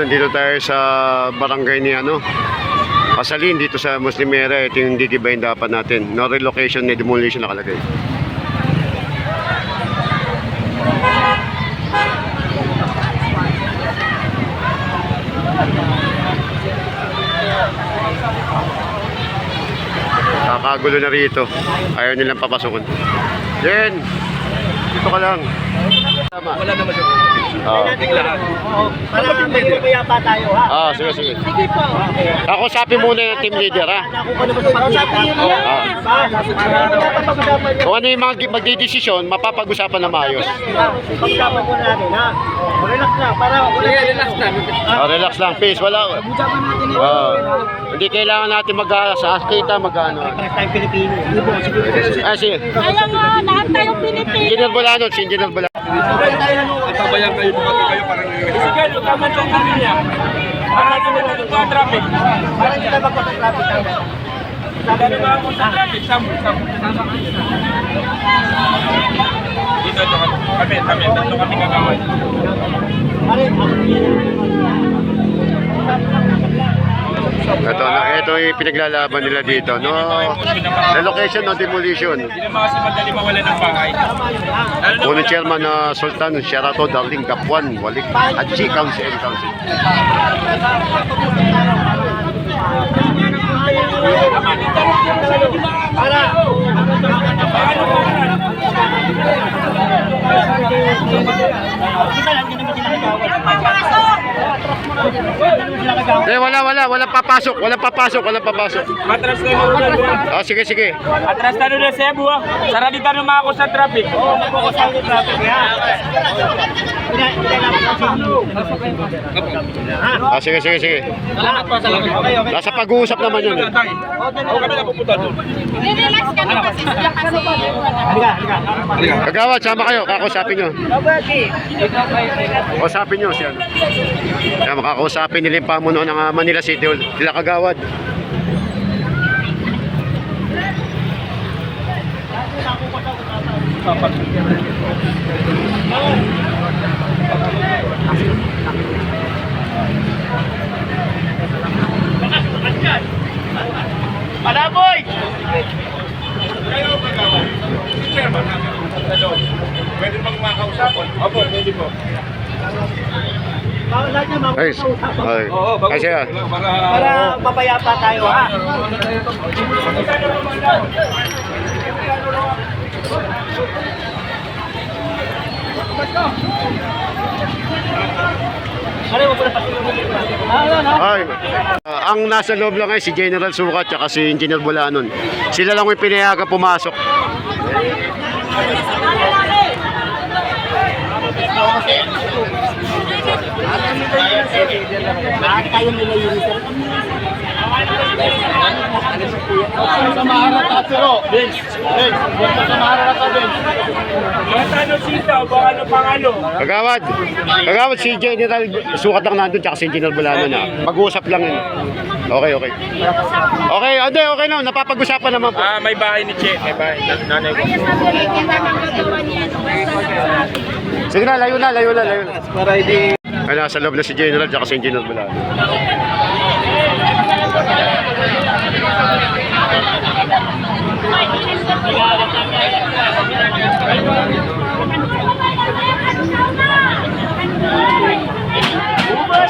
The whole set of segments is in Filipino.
Nandito tayo sa barangay ni ano, Pasalin dito sa Muslimera. Ito yung gigibayin dapat natin. No relocation, no demolition nakalagay. Kakagulo na rito. Ayaw nilang papasukin. Jen! Dito ka lang. Tama. Wala naman siya. Oo. Lahat. Para may kumaya pa tayo, ha? Ah, sige, sige. Sige po. Ako sabi muna yung team leader, ha? Ako pa naman sa pag-usapan niyo. Kung ano yung mga magdidesisyon, mapapag-usapan na maayos. Pag-usapan ko natin, ha? Relax lang, para wala relax na. Ah, relax lang, peace. Wala. Pag-usapan natin yun. Hindi kailangan natin mag-sakita, mag-ano. Tayong Pilipino. Ah, sige. Kaya nga, lahat tayong Pilipino. Engineer Bolano, si Engineer Bolano. Sabay tayo ng Tabayan kayo, bumati kayo parang Sige, tama sa kanya. Para hindi na ng traffic. Para hindi tayo magpapag-traffic. Sabi na ba ako sa traffic? Sample, sample. Dito, ito kami. Kami, tatlo kami gagawin. Pare, ako. Ito na, ito yung pinaglalaban nila dito. No, relocation, no demolition. Na Unang chairman na Sultan, Sherato, Darling, Kapuan, Walik, at G Council and Council. Para. Kita lang, hindi naman sila nagawad. Eh, wala, wala, wala papasok, wala papasok, wala papasok. Matras na yung Ah, sige, sige. Atras na nun na Cebu ah. Saradi tayo mga ako sa traffic. Oo, mag-focus tayo sa traffic, ha? Ah, sige, sige, sige. Salamat po, salamat. Nasa pag-uusap naman yun. Eh. Ako kami na pupunta doon. Relax ka na kasi kasi Halika, halika. Kagawad, sama kayo, kakausapin nyo. Kausapin nyo siya. Kaya makakausapin nila yung pamuno ng ah, Manila City Hall. Sila kagawad. Palaboy! Po. Lahat niya, Ay, makausap. ay. Oo, bago. Ay, siya. Para... Para mapayapa tayo, ha? Ano mo pala pati Ano, ano? Ay, ah, ang nasa loob lang ay si General Sukat at si Engineer Bulanon. Sila lang yung pinayagan pumasok. Tayo nila yun, sir. Sa maharap at siro. Vince. Vince. Punta sa maharap at Vince. Basta ano sita o baka ano pang ano. Kagawad, kagawad si General Sukat lang nandun tsaka si Engineer Bulanon na. Mag-uusap lang yun. Okay, okay. Okay, ande, okay na. Napapag-usapan naman po. Ah, may bahay ni Che. May bahay. Nan- Nanay ko. Sige na, layo na, layo na, layo na. Para hindi... Ay, nasa loob na si General tsaka si Engineer Bulanon.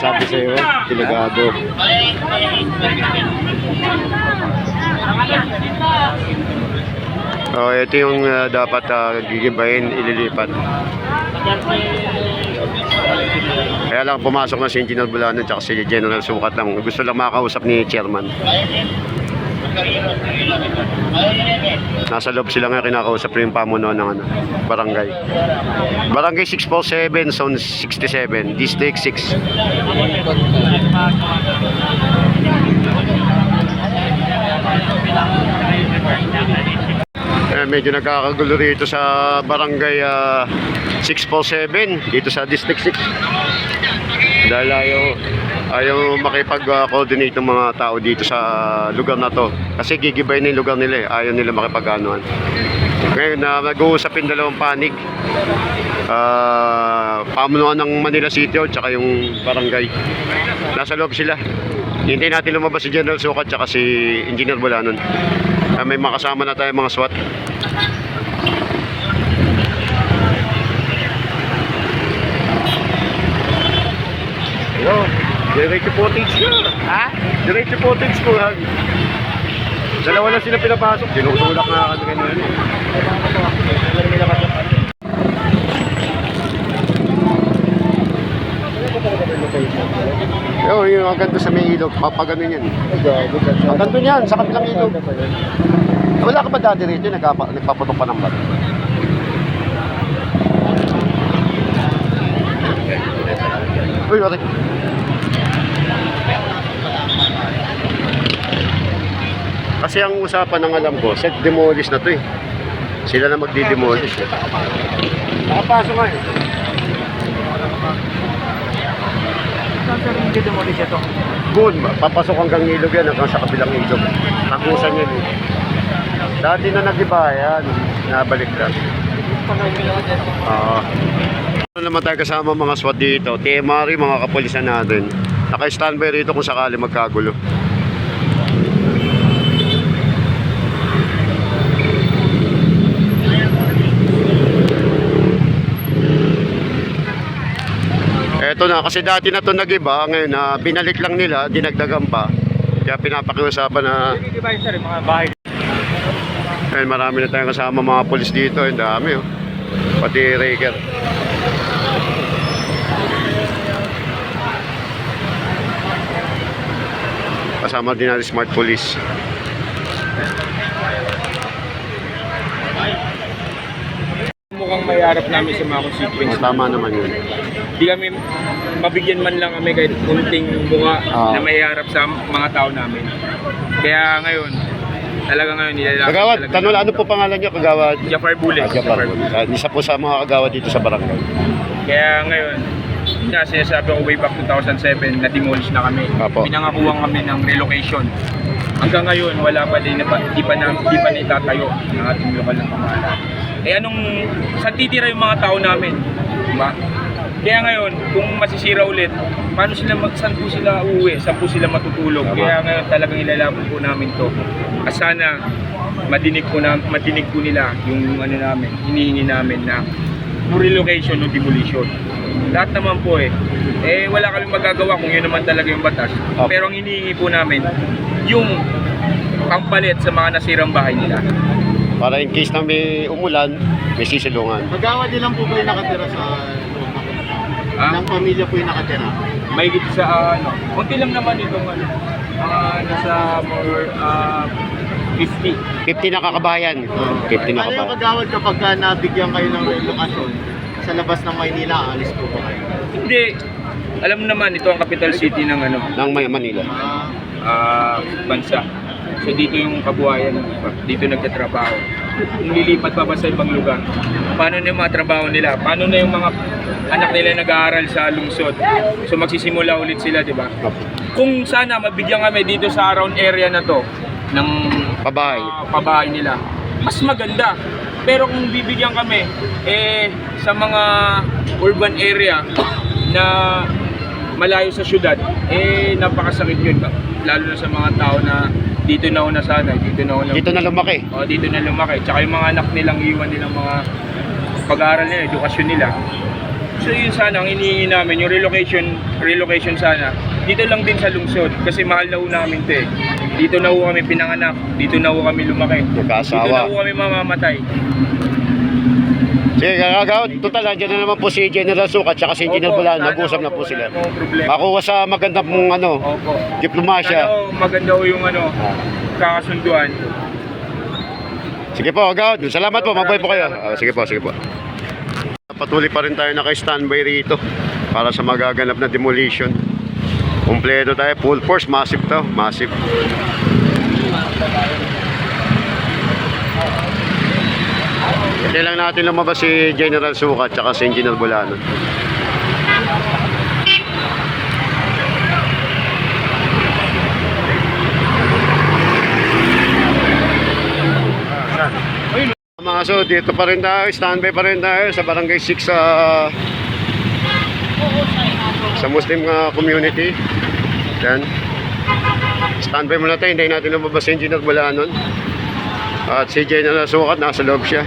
Sabi sa iyo, delegado. Oh, ito yung ah, dapat uh, gigibayin, ililipat. Kaya lang pumasok na si Engineer Bulano at si General Sukat lang. Gusto lang makausap ni Chairman. Nasa loob sila nga kinakausap rin yung pamuno ng ano, barangay. Barangay 647, Zone 67, District 6. Eh, medyo nagkakagulo rito sa barangay ah, 647 dito sa District 6. Dahil ayaw, ayaw makipag-coordinate ng mga tao dito sa lugar na to. Kasi gigibay na yung lugar nila eh. Ayaw nila makipag-anuan. Ngayon na nag-uusap yung dalawang panig. ah, pamunuan ng Manila City Hall tsaka yung barangay. Nasa loob sila. Hintayin natin lumabas si General Sukat tsaka si Engineer Bulanon. Ah, may makasama na tayo mga SWAT. Yo, diretso footage na. Ha? Diretso footage ko ha. Dalawa lang sila pinapasok. Tinutulak na kami kanina. Yo, yung ang ganda sa may ilog, papagano yan. Ang ganda niyan, sa kabilang ilog. Wala ka ba dati rito, nagpapa, nagpaputok pa ng bato? Uy, wala. Kasi ang usapan ng alam ko, set demolish na to eh. Sila na magdi-demolish eh. Nakapasok nga eh. Saan sir yung demolish ito? Good, papasok hanggang ilog yan, hanggang sa kabilang ilog. Tagusan yan eh. Dati na nag-iba yan, nabalik lang. Oo. Ano naman tayo kasama mga SWAT dito, TMRI, mga kapulisan natin. Naka-standby rito kung sakali magkagulo. Eto na, kasi dati na to nag-iba, ngayon na binalik lang nila, dinagdagan pa. Kaya pinapakiusapan na, mga bahay? ayun, marami na tayong kasama mga polis dito, ang dami oh. Pati Raker. Kasama din natin Smart Police. Mukhang may harap namin sa mga constituents. Tama naman yun. Di kami mabigyan man lang kami kahit kunting bunga Ah. na may harap sa mga tao namin. Kaya ngayon, talaga ngayon nilalakad Kagawad, talaga tanong ano po pangalan niyo, Kagawad? Jafar Bule. Ah, Japar. Ah, Isa po sa mga kagawad dito sa barangay. Kaya ngayon, yun nga sinasabi ko way back 2007 na demolish na kami. Apo. Pinangakuhan kami ng relocation. Hanggang ngayon, wala pa din, na- di pa, na, di pa naitatayo ng ating lokal na pamahalaan. Eh anong, saan titira yung mga tao namin? Diba? Kaya ngayon, kung masisira ulit, paano sila mag, saan po sila uuwi? Saan po sila matutulog? Tama. Kaya ngayon talagang ilalaban po namin to. At sana, madinig po, na, madinig po nila yung ano namin, hinihingi namin na no relocation, no demolition. Lahat naman po eh. Eh, wala kami magagawa kung yun naman talaga yung batas. Opo. Pero ang hinihingi po namin, yung pampalit sa mga nasirang bahay nila. Para in case na may umulan, may sisilungan. Magawad din lang po ba yung nakatira sa Ah, Ilang pamilya po yung nakatira? may git sa ah, ano. Kunti lang naman itong ano. Mga nasa more ah, 50. 50 na kakabayan. 50 na Ano yung kakabayan. kagawad kapag ka nabigyan kayo ng relokasyon sa labas ng Maynila, alis po ba kayo? Hindi. Alam naman, ito ang capital city ng ano, Ng May- Manila. Ah, ah, bansa. So dito yung kabuhayan, dito nagtatrabaho. Kung lilipat pa ba sa ibang lugar, paano na yung mga trabaho nila? Paano na yung mga anak nila nag-aaral sa lungsod? So magsisimula ulit sila, di ba? Kung sana mabigyan kami dito sa around area na to ng Pabahay. ah, pabahay nila, mas maganda. Pero kung bibigyan kami eh sa mga urban area na malayo sa syudad, eh napakasakit yun. Lalo na sa mga tao na dito na una sana, dito na una. Dito na lumaki. Oh, dito na lumaki. Tsaka yung mga anak nilang iwan nilang mga pag-aaral nila, edukasyon nila. So yun sana ang hinihingi namin, yung relocation, relocation sana. Dito lang din sa lungsod kasi mahal na ho namin 'to eh. Dito na ho kami pinanganak, dito na ho kami lumaki. Dito na Magkaasawa. ho kami mamamatay. Sige, kakagaw. Total, nandiyan na naman po si General Sukat at si Engineer Opo, Bulan. sana Nag-usap na opo, po sila. wala pong problema. Makuha sa magandang mong ano, Opo. diplomasya. Sana maganda ho yung ano, kakasunduan. Sige po, Agad. Salamat po. Mabuhay po kayo. Ah, sige po, sige po. Patuloy pa rin tayo naka-standby rito para sa magaganap na demolition. Kompleto tayo. Full force. Massive to. Massive. Hindi lang natin lumabas si General Sukat at si Engineer Bulano. Mga so, dito pa rin tayo, standby pa rin tayo sa Barangay 6 sa sa Muslim uh, community. Yan. Standby muna tayo, hindi natin lumabas si Engineer Bulanon. At si Jay na nasukat, nasa loob siya.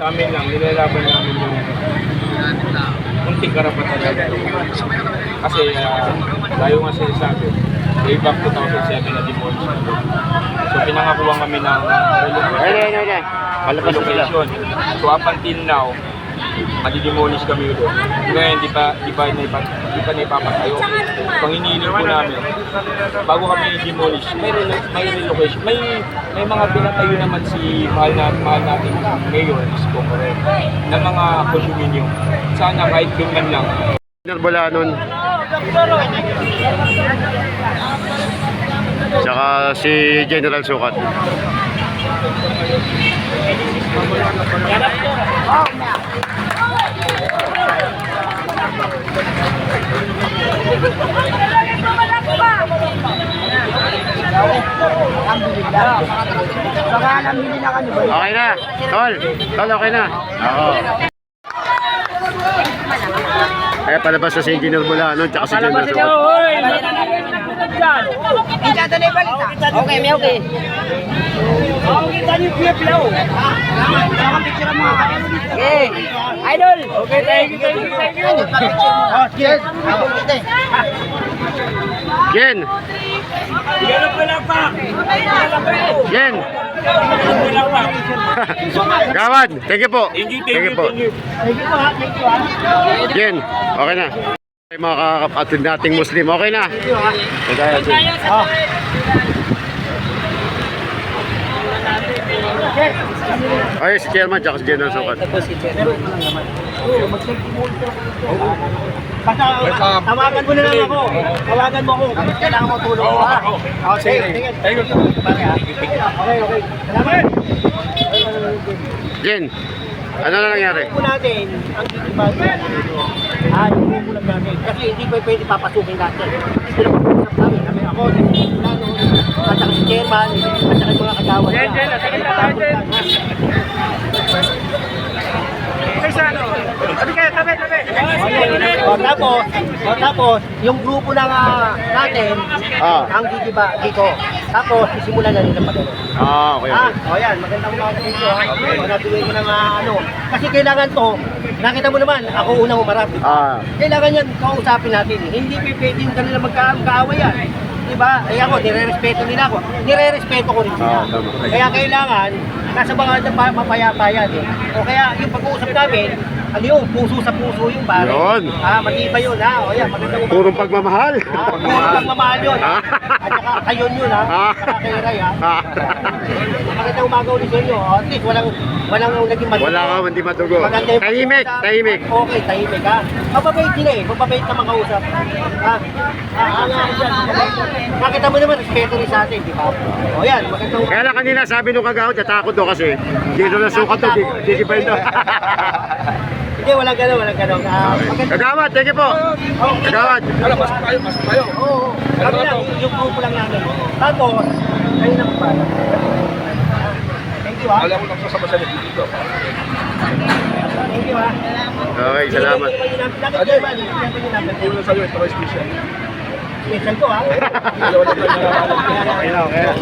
Sa amin lang, nilalaban namin yung munting karapatan natin. Kasi uh, tayo nga sinasabi, way back 2007 na doon. So pinangakuha kami ng relocation. So up until now, madidemolish kami doon. Ngayon, di pa, di pa, di pa, di pa naipapatayo. Pang po namin, bago kami i-demolish, may, relo- may relocation. May, may mga pinatayo naman si mahal, na, mahal natin mayor, is Bongore, na mga condominium. Sana kahit man lang, Engineer Bulanon. Tsaka si General Sukat. Okay na. Tol. Tol, okay na. Oo. Kaya palabas na si Engineer Bulanon tsaka si General Sukat. Okay, may okay. Okay. Idol. Okay, thank you, thank you, thank you. Oh, yes. Jen! Jen! Gawad, thank you po. thank you, thank you, po. thank you. Thank you po. Jen, okay na. Ay, mga kakapatid nating Muslim, okay na. Kagaya din. Oh. Ay, si Chairman tsaka si General Sukat. Basta tawagan mo na lang ako. Tawagan mo ako. Kailangan mo tulong ko ha. Oh, sige. Okay, okay. Salamat. Jen, ano na nangyari? po natin ang titibag ah, yung grupo lang namin. Kasi hindi pa pwede papasukin natin. Kasi pinapag-usap namin. Kami ako, si Plano, at saka si Chairman, at saka yung mga kagawan niya. Jen, Jen, sige tayo, Jen. O tapos, o tapos, yung grupo lang ah, natin, Ah. ang gigiba, giko. Tapos, sisimulan na nila pag Ah, okay. Ah, okay. o yan, magandang inyo ha. Okay. Natuloy ko ng ah, ano. Kasi kailangan to, nakita mo naman, ako unang umarap. Ah, Kailangan yan, kausapin natin. Hindi pa pwede yung kanila magkaaway yan. Diba? Ay ako, nire-respeto nila ako. Nire-respeto ko rin sila. Ah, tama. Kaya kailangan, nasa mga pa- mapayapa yan eh. O kaya yung pag-uusap namin, ano yun, puso sa puso yung pare. Yun. Ah, matibay yun ha. O yan, magandang umaga. purong pagmamahal. Ah, puro pagmamahal yun. Ah. At saka kayo yun ha. Ah. At saka kay Ray ha. Ah. Magandang umaga ulit sa inyo. At least walang walang naging matuto. Wala ka, hindi. Maganda yung Tahimik, tahimik. Okay, tahimik ha. Mababait sila eh. Mababait na makausap. Ha? Ah, ah, Nakita mo naman, respeto rin sa atin, di ba? O yan, magandang Kaya lang kanina sabi nung kagawad, natakot daw kasi. Dito na sukat to, di, di, di daw. Hindi, walang gano'n, walang gano'n. Ah, maganda. Kagawad, thank you po. Kagawad. Ala, pasok tayo, pasok tayo. Oo, oo. Kami lang, yung grupo lang namin. Tapos, kayo na pa. Thank you ha. Alam ko lang sa dito. Thank you ha. Okay, salamat. Ba? Bakit kayo namin? Ulo sa'yo, ito ay special. Special ko ha. Okay na, okay na.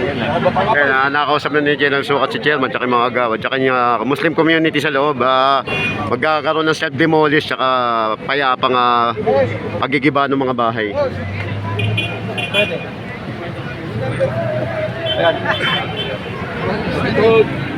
Kaya na, nakausap na ni General Sukat si Chairman, tsaka mga agawad, tsaka yung uh, Muslim community sa loob, ah, magkakaroon ng self-demolish, tsaka payapang uh, pagigiba ng mga bahay. Good.